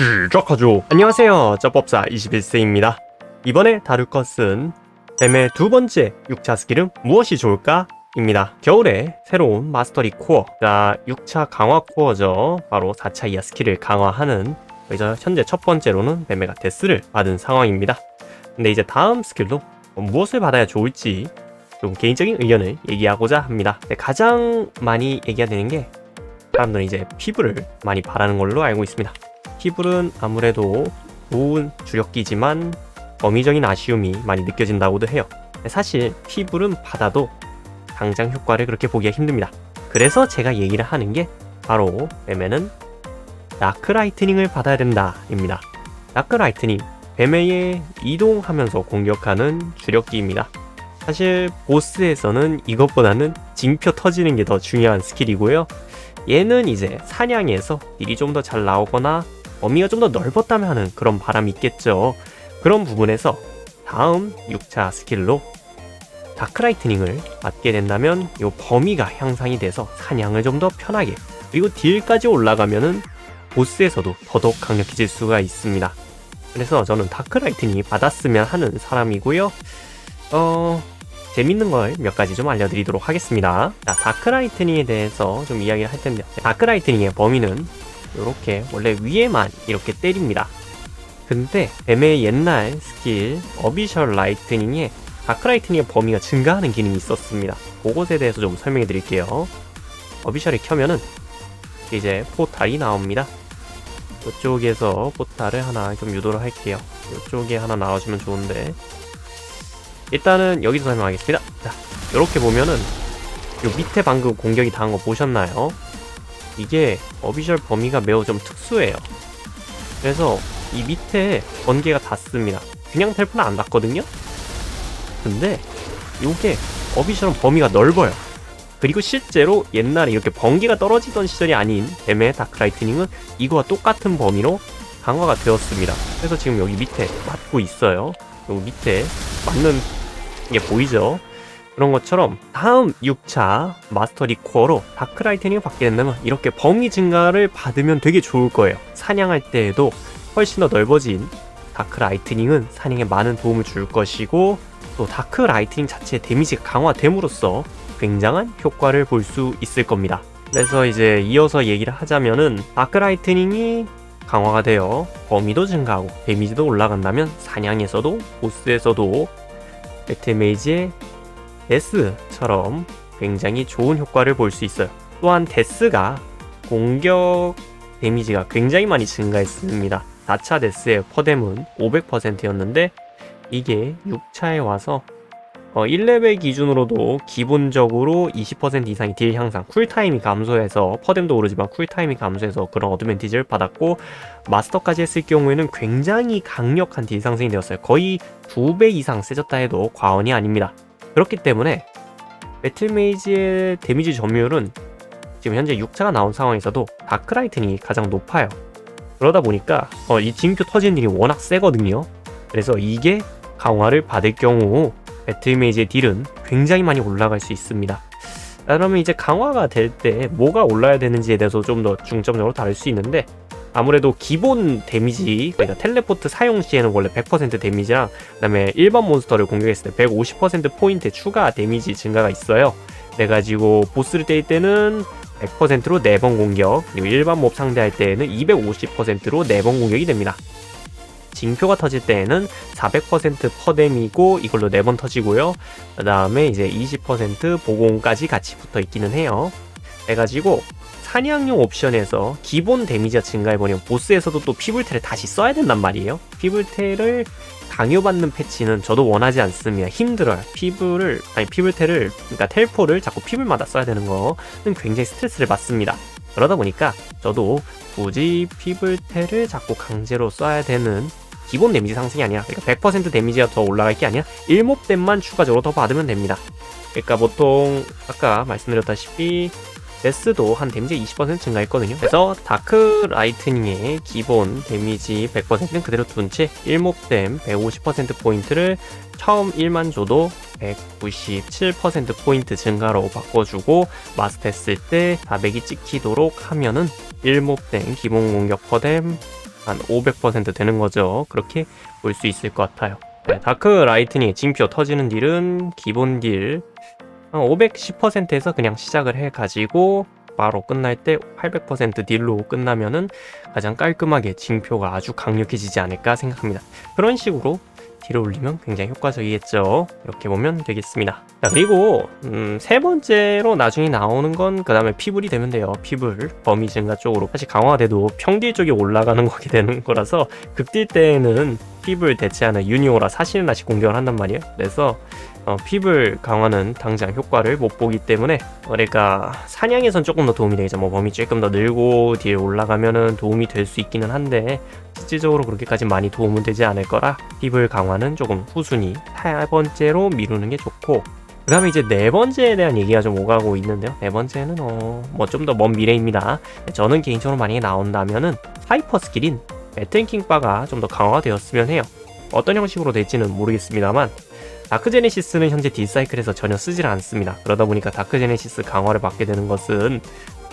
시작하죠. 안녕하세요. 쩌법사 21세입니다. 이번에 다룰 것은 뱀의 두 번째 6차 스킬은 무엇이 좋을까? 입니다. 겨울에 새로운 마스터리 코어, 자 6차 강화 코어죠. 바로 4차 이하 스킬을 강화하는 그래서 현재 첫 번째로는 뱀메가 데스를 받은 상황입니다. 근데 이제 다음 스킬도 무엇을 받아야 좋을지 좀 개인적인 의견을 얘기하고자 합니다. 가장 많이 얘기하는 게 사람들은 이제 피부를 많이 바라는 걸로 알고 있습니다. 피불은 아무래도 좋은 주력기지만 범위적인 아쉬움이 많이 느껴진다고도 해요. 사실 피불은 받아도 당장 효과를 그렇게 보기가 힘듭니다. 그래서 제가 얘기를 하는 게 바로 뱀에는 다크라이트닝을 받아야 된다입니다. 다크라이트닝 뱀에의 이동하면서 공격하는 주력기입니다. 사실 보스에서는 이것보다는 징표 터지는 게 더 중요한 스킬이고요. 얘는 이제 사냥에서 딜이 좀 더 잘 나오거나 범위가 좀 더 넓었다면 하는 그런 바람이 있겠죠. 그런 부분에서 다음 6차 스킬로 다크라이트닝을 맞게 된다면 이 범위가 향상이 돼서 사냥을 좀 더 편하게 그리고 딜까지 올라가면은 보스에서도 더더욱 강력해질 수가 있습니다. 그래서 저는 다크라이트닝이 받았으면 하는 사람이고요. 어 재밌는 걸 몇 가지 좀 알려드리도록 하겠습니다. 자, 다크라이트닝에 대해서 좀 이야기를 할 텐데 다크라이트닝의 범위는 이렇게 원래 위에만 이렇게 때립니다. 근데 뱀의 옛날 스킬 어비셜 라이트닝에 다크라이트닝의 범위가 증가하는 기능이 있었습니다. 그것에 대해서 좀 설명해 드릴게요. 어비셜을 켜면은 이제 포탈이 나옵니다. 이쪽에서 포탈을 하나 좀 유도를 할게요. 이쪽에 하나 나와주면 좋은데 일단은 여기서 설명하겠습니다. 자, 이렇게 보면은 요 밑에 방금 공격이 당한 거 보셨나요? 이게 어비셜 범위가 매우 좀 특수해요. 그래서 이 밑에 번개가 닿습니다. 그냥 텔프는 안 닿거든요? 근데 이게 어비셜은 범위가 넓어요. 그리고 실제로 옛날에 이렇게 번개가 떨어지던 시절이 아닌 뱀의 다크라이트닝은 이거와 똑같은 범위로 강화가 되었습니다. 그래서 지금 여기 밑에 맞고 있어요. 여기 밑에 맞는 게 보이죠? 그런 것처럼 다음 6차 마스터 리 코어로 다크라이트닝을 받게 된다면 이렇게 범위 증가를 받으면 되게 좋을 거예요. 사냥할 때에도 훨씬 더 넓어진 다크라이트닝은 사냥에 많은 도움을 줄 것이고 또 다크라이트닝 자체의 데미지가 강화됨으로써 굉장한 효과를 볼 수 있을 겁니다. 그래서 이제 이어서 얘기를 하자면은 다크라이트닝이 강화가 되어 범위도 증가하고 데미지도 올라간다면 사냥에서도 보스에서도 배틀메이지의 데스처럼 굉장히 좋은 효과를 볼 수 있어요. 또한 데스가 공격 데미지가 굉장히 많이 증가했습니다. 4차 데스의 퍼뎀은 500%였는데 이게 6차에 와서 어, 1레벨 기준으로도 기본적으로 20% 이상의 딜 향상, 쿨타임이 감소해서 퍼뎀도 오르지만 쿨타임이 감소해서 그런 어드밴티지를 받았고 마스터까지 했을 경우에는 굉장히 강력한 딜 상승이 되었어요. 거의 2배 이상 세졌다 해도 과언이 아닙니다. 그렇기 때문에 배틀메이지의 데미지 점유율은 지금 현재 6차가 나온 상황에서도 다크라이트닝이 가장 높아요. 그러다 보니까 어, 이 징표 터지는 일이 워낙 세거든요. 그래서 이게 강화를 받을 경우 배틀메이지의 딜은 굉장히 많이 올라갈 수 있습니다. 그러면 이제 강화가 될 때 뭐가 올라야 되는지에 대해서 좀 더 중점적으로 다룰 수 있는데 아무래도 기본 데미지 그러니까 텔레포트 사용 시에는 원래 100% 데미지랑 그다음에 일반 몬스터를 공격했을 때 150% 포인트 추가 데미지 증가가 있어요. 그래가지고 보스를 때릴 때는 100%로 4번 공격 그리고 일반 몹 상대할 때에는 250%로 4번 공격이 됩니다. 징표가 터질 때에는 400% 퍼뎀이고 이걸로 4번 터지고요. 그 다음에 이제 20% 보공까지 같이 붙어 있기는 해요. 해가지고 사냥용 옵션에서 기본 데미지가 증가해버리면 보스에서도 또 피불테를 다시 써야 된단 말이에요. 피불테를 강요받는 패치는 저도 원하지 않습니다. 힘들어요. 피불을 아니 피불테를 그러니까 텔포를 자꾸 피불마다 써야 되는 거는 굉장히 스트레스를 받습니다. 그러다 보니까 저도 굳이 피불테를 자꾸 강제로 써야 되는 기본 데미지 상승이 아니라 그러니까 100% 데미지가 더 올라갈 게 아니라 일목댐만 추가적으로 더 받으면 됩니다. 그러니까 보통 아까 말씀드렸다시피 데스도 한 데미지 20% 증가했거든요. 그래서 다크 라이트닝의 기본 데미지 100%는 그대로 둔 채 일목댐 150% 포인트를 처음 1만 줘도 197% 포인트 증가로 바꿔주고 마스터 했을 때 400이 찍히도록 하면은 일목댐 기본 공격 퍼뎀 한 500% 되는 거죠. 그렇게 볼 수 있을 것 같아요. 네, 다크 라이트닝 징표 터지는 딜은 기본 딜 510%에서 그냥 시작을 해가지고 바로 끝날 때 800% 딜로 끝나면은 가장 깔끔하게 징표가 아주 강력해지지 않을까 생각합니다. 그런 식으로 딜을 올리면 굉장히 효과적이겠죠. 이렇게 보면 되겠습니다. 자, 그리고 음, 세 번째로 나중에 나오는 건 그 다음에 피불이 되면 돼요. 피불 범위 증가 쪽으로 사실 강화돼도 평딜 쪽이 올라가는 거게 되는 거라서 극딜 때는 피불 대체하는 유니오라 사실은 다시 공격을 한단 말이에요. 그래서 어, 피불 강화는 당장 효과를 못 보기 때문에 그러니까 사냥에선 조금 더 도움이 되겠죠. 뭐 범위 조금 더 늘고 딜 올라가면은 도움이 될 수 있기는 한데 실질적으로 그렇게까지 많이 도움은 되지 않을 거라 피불 강화는 조금 후순위 세 번째로 미루는 게 좋고 그 다음에 이제 네 번째에 대한 얘기가 좀 오가고 있는데요. 네 번째는 어, 뭐 좀 더 먼 미래입니다. 저는 개인적으로 만약에 나온다면은 하이퍼 스킬인 배틀킹 바가 좀 더 강화되었으면 해요. 어떤 형식으로 될지는 모르겠습니다만 다크 제네시스는 현재 딜사이클에서 전혀 쓰질 않습니다. 그러다 보니까 다크 제네시스 강화를 받게 되는 것은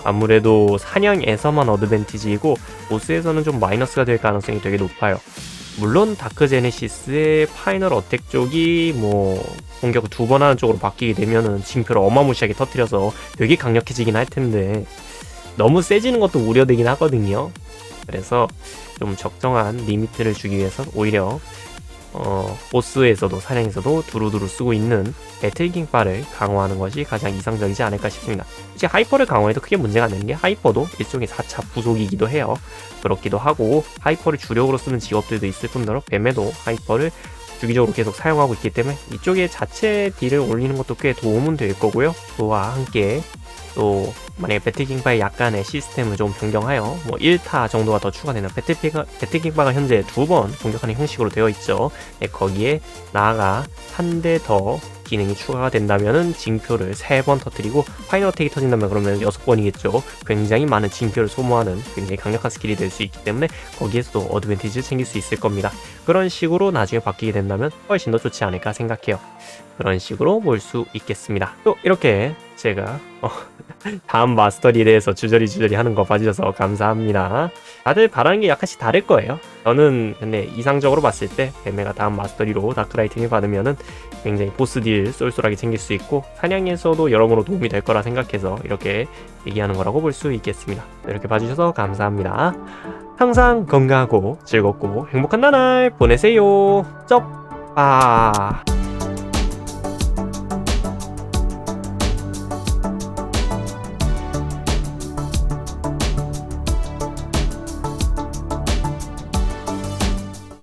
아무래도 사냥에서만 어드밴티지이고 보스에서는 좀 마이너스가 될 가능성이 되게 높아요. 물론 다크 제네시스의 파이널 어택 쪽이 뭐 공격을 두 번 하는 쪽으로 바뀌게 되면은 징표를 어마무시하게 터트려서 되게 강력해지긴 할 텐데 너무 세지는 것도 우려되긴 하거든요. 그래서 좀 적정한 리미트를 주기 위해서 오히려 어, 보스에서도 사냥에서도 두루두루 쓰고 있는 배틀킹 바를 강화하는 것이 가장 이상적이지 않을까 싶습니다. 이제 하이퍼를 강화해도 크게 문제가 안 되는 게 하이퍼도 일종의 4차 부속이기도 해요. 그렇기도 하고 하이퍼를 주력으로 쓰는 직업들도 있을 뿐더러 뱀에도 하이퍼를 주기적으로 계속 사용하고 있기 때문에 이쪽에 자체 딜을 올리는 것도 꽤 도움은 될 거고요. 그와 함께 또 만약에 배틀킹바의 약간의 시스템을 좀 변경하여 뭐 1타 정도가 더 추가되는 배틀킹바, 배틀킹바가 현재 두 번 공격하는 형식으로 되어 있죠. 네, 거기에 나아가 한 대 더 기능이 추가가 된다면은 징표를 세 번 터뜨리고 파이널 어택이 터진다면 그러면 여섯 번이겠죠. 굉장히 많은 징표를 소모하는 굉장히 강력한 스킬이 될 수 있기 때문에 거기에서도 어드밴티지를 챙길 수 있을 겁니다. 그런 식으로 나중에 바뀌게 된다면 훨씬 더 좋지 않을까 생각해요. 그런 식으로 볼 수 있겠습니다. 또 이렇게 제가 어, 다음 마스터리에 대해서 주저리 주저리 하는 거 봐주셔서 감사합니다. 다들 바라는 게 약간씩 다를 거예요. 저는 근데 이상적으로 봤을 때 뱀메가 다음 마스터리로 다크라이팅을 받으면은 굉장히 보스 딜 쏠쏠하게 챙길 수 있고 사냥에서도 여러모로 도움이 될 거라 생각해서 이렇게 얘기하는 거라고 볼 수 있겠습니다. 이렇게 봐주셔서 감사합니다. 항상 건강하고 즐겁고 행복한 나날 보내세요. 쩝! 아.